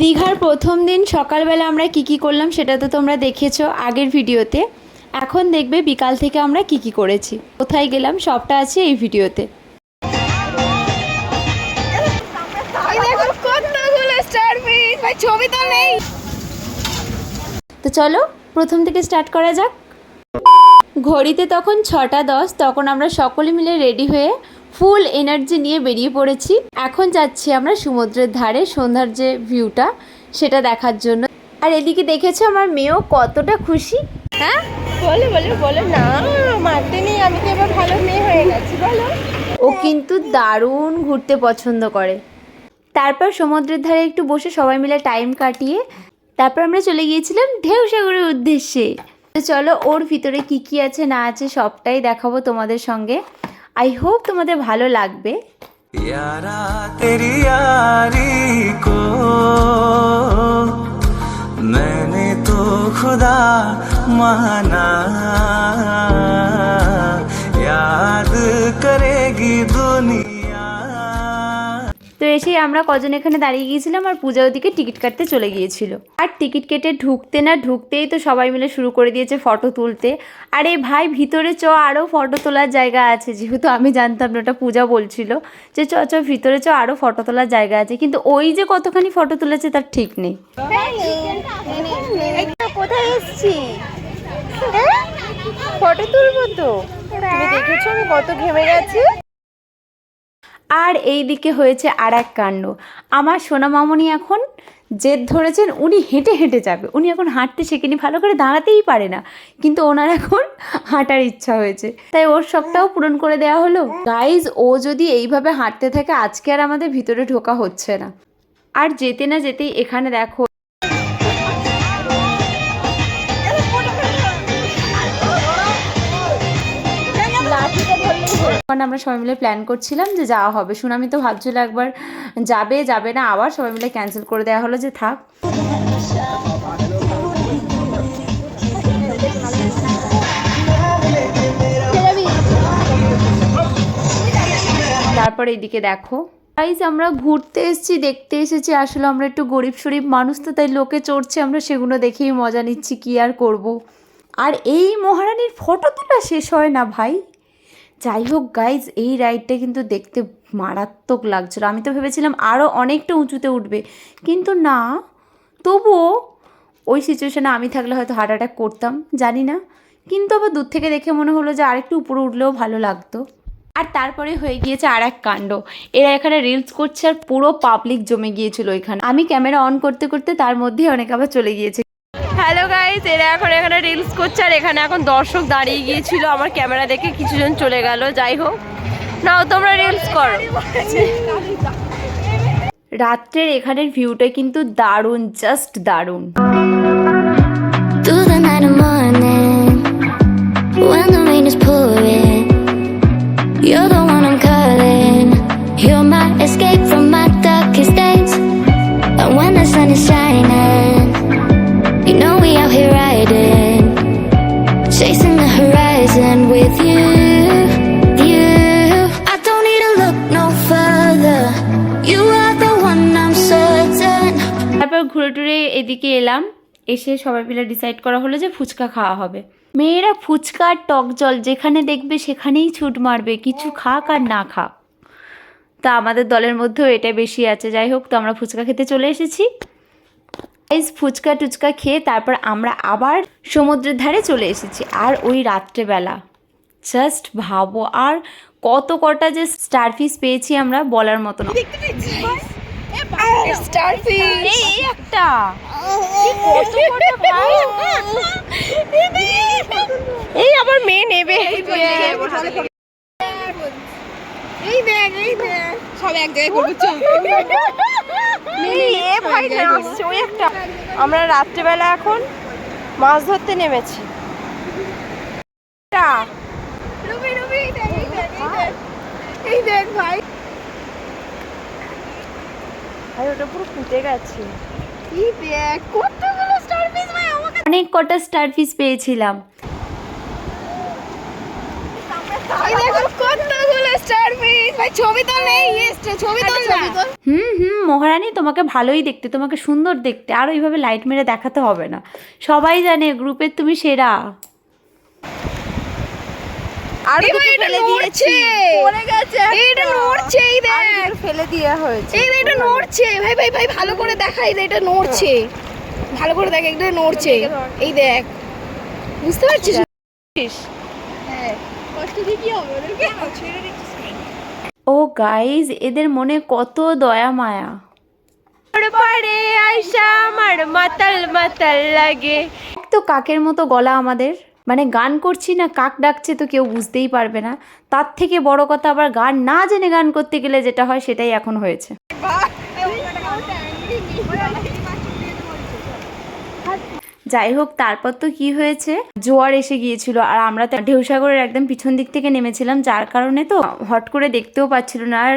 দীঘার প্রথম দিন সকালবেলা আমরা কি কি করলাম সেটা তো তোমরা দেখেছ আগের ভিডিওতে। এখন দেখবে বিকাল থেকে আমরা কি কি করেছি। কোথায় গেলাম সবটা আছে এই ভিডিওতে। ছবি নেই। তো চলো প্রথম থেকে স্টার্ট করা যাক। ঘড়িতে তখন ছটা দশ তখন আমরা সকলে মিলে রেডি হয়ে ফুল এনার্জি নিয়ে বেরিয়ে পড়েছি। এখন যাচ্ছি আমরা সমুদ্রের ধারে সন্ধ্যার যে ভিউটা সেটা দেখার জন্য। আর এদিকে দেখেছ আমার মেয়েও কতটা খুশি? হ্যাঁ? বলো বলো বলো। না মারতে নেই আমি তো এবার ভালো মেয়ে হয়ে গেছি বলো। ও কিন্তু দারুণ ঘুরতে পছন্দ করে। তারপর সমুদ্রের ধারে একটু বসে সবাই মিলে টাইম কাটিয়ে তারপর আমরা চলে গিয়েছিলাম ঢেউ সাগরের উদ্দেশ্যে। তো চলো ওর ভিতরে কি কি আছে না আছে সবটাই দেখাবো তোমাদের সঙ্গে। আই হোপ তোমাদের ভালো লাগবে यारा तेरी यारी को मैंने तो खुदा माना याद करेगी दुनिया তো এসেই আমরা কজন এখানে দাঁড়িয়ে গিয়েছিলাম আর পূজা ওদিকে টিকিট কাটতে চলে গিয়েছিল। আর টিকিট কেটে ঢুকতে না ঢুকতেই তো সবাই মিলে শুরু করে দিয়েছে ফটো তুলতে। আরে ভাই ভিতরে চ আরও ফটো তোলার জায়গা আছে। যেহেতু আমি জানতাম না, ওটা পূজা বলছিল যে চ চ, ভিতরে চ আরও ফটো তোলার জায়গা আছে। কিন্তু ওই যে কতখানি ফটো তুলেছে তার ঠিক নেই। কোথায় এসছি? ফটো তুলবো তো? দেখেছ আমি কত ঘেমে গেছি? আর এই দিকে হয়েছে আর এক কাণ্ড। আমার সোনা মামনি এখন জেদ ধরেছেন, উনি হেঁটে হেঁটে যাবে। উনি এখন হাঁটতে শেখেনি, ভালো করে দাঁড়াতেই পারে না। কিন্তু ওনার এখন হাঁটার ইচ্ছা হয়েছে। তাই ওর সবটাও পূরণ করে দেওয়া হলো। গাইজ ও যদি এইভাবে হাঁটতে থাকে, আজকে আর আমাদের ভিতরে ঢোকা হচ্ছে না। আর যেতে না যেতেই এখানে দেখো তখন আমরা সবাই মিলে প্ল্যান করছিলাম যে যাওয়া হবে। সুনামি তো ভাবছিল একবার যাবে যাবে না আবার সবাই মিলে ক্যান্সেল করে দেওয়া হলো যে থাক। তারপর এদিকে দেখো। গাইজ আমরা ঘুরতে এসেছি, দেখতে এসেছি, আসলে আমরা একটু গরিব শরীফ মানুষ তো, তাই লোকে চড়ছে, আমরা সেগুলো দেখেই মজা নিচ্ছি, কি আর করব। আর এই মহারানীর ফটো তোলা শেষ হয় না ভাই? যাই হোক গাইজ এই রাইডটা কিন্তু দেখতে মারাত্মক লাগছিল। আমি তো ভেবেছিলাম আরও অনেকটা উঁচুতে উঠবে। কিন্তু না, তবুও ওই সিচুয়েশানে আমি থাকলে হয়তো হার্ট অ্যাটাক করতাম, জানি না। কিন্তু আবার দূর থেকে দেখে মনে হলো যে আরেকটু উপরে উঠলেও ভালো লাগতো। আর তারপরে হয়ে গিয়েছে আর এক কাণ্ড। এরা এখানে রিলস করছে আর পুরো পাবলিক জমে গিয়েছিল এখানে। আমি ক্যামেরা অন করতে করতে তার মধ্যেই অনেক আবার চলে গিয়েছে। হ্যালো গাইস এরা এখন এখানে রিলস করছে আর এখানে এখন দর্শক দাঁড়িয়ে গিয়েছিল। আমার ক্যামেরা দেখে কিছুজন চলে গেল, যাই হোক। নাও, তোমরা রিলস করো। রাত্রের এখানের ভিউটা কিন্তু দারুণ জাস্ট দারুণ। You're the one I'm calling. You're my এদিকে এলাম, এসে সবাই মিলে ডিসাইড করা হলো যে ফুচকা খাওয়া হবে। মেয়েরা ফুচকা আর টক জল যেখানে দেখবে সেখানেই ছুট মারবে, কিছু খাক আর না খাক। তা আমাদের দলের মধ্যেও এটা বেশি আছে। যাই হোক, তো আমরা ফুচকা খেতে চলে এসেছি। গাইস ফুচকা টুচকা খেয়ে তারপর আমরা আবার সমুদ্রের ধারে চলে এসেছি। আর ওই রাত্রেবেলা জাস্ট ভাবো। আর কত কটা যে স্টারফিশ পেয়েছি আমরা বলার মতো না। স্টারফিশ। এই একটা। এই আমার মেয়ে নেবে। এই দেখ এই দেখ। সব এক জায়গায় করব ভাই ওই একটা। আমরা রাত্রেবেলা এখন মাছ ধরতে নেমেছি। এই দেখ ভাই। ভাই ওটা পুরো ফুটে গেছে। কি দেখ কতগুলো স্টারফিশ ভাই? আমাকে অনেক কটা স্টারফিশ পেয়েছিলাম। এই দেখো কতগুলো স্টারফিশ ভাই ছবি তোল নেই এসছে ছবি তোল। না হুম হুম মহারানী তোমাকে ভালোই দেখতে তোমাকে সুন্দর দেখতে। আর ওইভাবে লাইট মেরে দেখাতে হবে না। সবাই জানে গ্রুপের তুমি সেরা। আর দুটো ফেলে দিয়েছি। পড়ে গেছে এইটা নড়ছে এই দেখ। ফেলে দেওয়া হয়েছে। এই এটা নড়ছে। ভাই ভাই ভাই ভালো করে দেখা এই এটা নড়ছে। ভালো করে দেখ এটা নড়ছে। এই দেখ। বুঝতে পারছিস? ও গাইজ এদের মনে কত দয়া মায়া। পারে আয়সা আমার মাতাল মাতাল লাগে। তো কাকের মতো গলা আমাদের। মানে গান করছি না, কাক ডাকছে তো কেউ বুঝতেই পারবে না। তার থেকে বড় কথা আবার গান না জেনে গান করতে গেলে যেটা হয় সেটাই এখন হয়েছে। যাই হোক তারপর তো কি হয়েছে? জোয়ার এসে গিয়েছিল আর আমরা তো ঢেউসাগরের একদম পিছন দিক থেকে নেমেছিলাম, যার কারণে তো হট করে দেখতেও পাচ্ছিল না। আর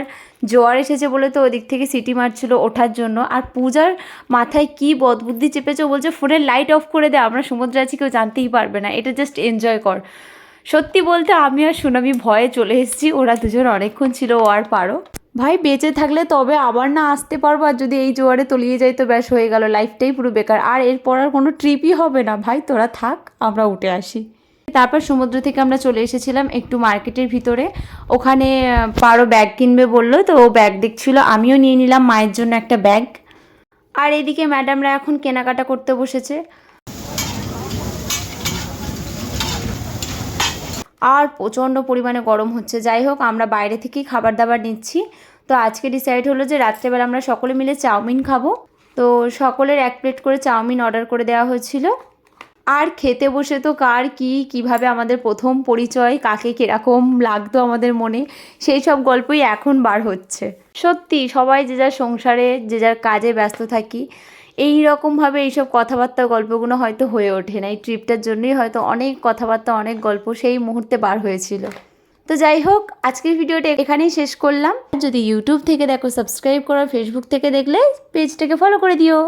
জোয়ার এসেছে বলে তো ওদিক থেকে সিটি মারছিল ওঠার জন্য। আর পূজার মাথায় কি বদবুদ্ধি চেপেছে বলছে ফোনের লাইট অফ করে দে, আমরা সমুদ্রে আছি, কেউ জানতেই পারবে না। এটা জাস্ট এনজয় কর। সত্যি বলতে আমি আর সুনামি ভয়ে চলে এসেছি, ওরা দুজন অনেকক্ষণ ছিল ও আর পারো। ভাই, বেঁচে থাকলে তবে আবার না আসতে পারব, আর যদি এই জোয়ারে তলিয়ে যাই তো ব্যাস হয়ে গেল লাইফটাই পুরো বেকার। আর এরপর আর কোনো ট্রিপই হবে না ভাই, তোরা থাক, আমরা উঠে আসি। তারপর সমুদ্র থেকে আমরা চলে এসেছিলাম একটু মার্কেটের ভিতরে। ওখানে, পারো ব্যাগ কিনবে বলল, তো ও ব্যাগ দেখছিল, আমিও নিয়ে নিলাম মায়ের জন্য একটা ব্যাগ আর এদিকে ম্যাডামরা এখন কেনাকাটা করতে বসেছে। আর প্রচণ্ড পরিমাণে গরম হচ্ছে। যাই হোক, আমরা বাইরে থেকেই খাবার দাবার নিচ্ছি। তো আজকে ডিসাইড হলো যে রাত্রেবেলা আমরা সকলে মিলে চাউমিন খাব। তো সকলের এক প্লেট করে চাউমিন অর্ডার করে দেওয়া হয়েছিল। আর খেতে বসে তো কার কি, কীভাবে আমাদের প্রথম পরিচয়, কাকে কীরকম লাগতো আমাদের মনে, সেই সব গল্পই এখন বার হচ্ছে। সত্যি, সবাই যে যার সংসারে, যে যার কাজে ব্যস্ত থাকি এই রকমভাবে এইসব কথাবার্তা গল্পগুলো হয়তো হয়ে ওঠে না এই ট্রিপটার জন্যই হয়তো অনেক কথাবার্তা, অনেক গল্প সেই মুহূর্তে বার হয়েছিল। তো যাই হোক, আজকের ভিডিওটা এখানেই শেষ করলাম। যদি ইউটিউব থেকে দেখো, সাবস্ক্রাইব করো, ফেসবুক থেকে দেখলে, পেজটাকে ফলো করে দিও।